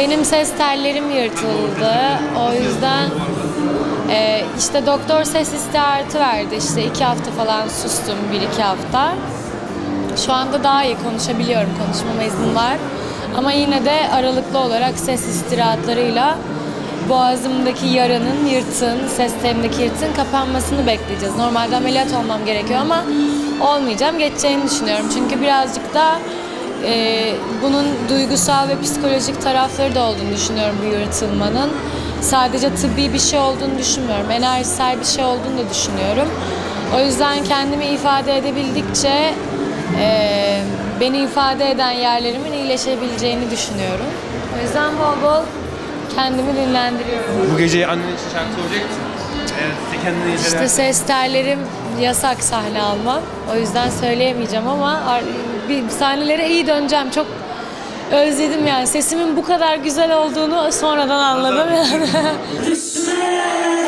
benim ses tellerim yırtıldı. O yüzden e, işte doktor ses istirahatı verdi. İşte iki hafta falan sustum, bir iki hafta. Şu anda daha iyi konuşabiliyorum, konuşmama izin var. Ama yine de aralıklı olarak ses istirahatlarıyla boğazımdaki yaranın, yırtığın, ses telimdeki yırtığın kapanmasını bekleyeceğiz. Normalde ameliyat olmam gerekiyor ama olmayacağım, geçeceğini düşünüyorum. Çünkü birazcık da e, bunun duygusal ve psikolojik tarafları da olduğunu düşünüyorum bu yırtılmanın. Sadece tıbbi bir şey olduğunu düşünmüyorum. Enerjisel bir şey olduğunu da düşünüyorum. O yüzden kendimi ifade edebildikçe e, beni ifade eden yerlerimin iyileşebileceğini düşünüyorum. O yüzden bol bol kendimi dinlendiriyorum. Bu gece annen için şarkı söyleyecek misin? Evet, kendini İşte ses tellerim yasak sahne almam. O yüzden söyleyemeyeceğim ama bir sahnelere iyi döneceğim. Çok özledim yani. Sesimin bu kadar güzel olduğunu sonradan anladım yani.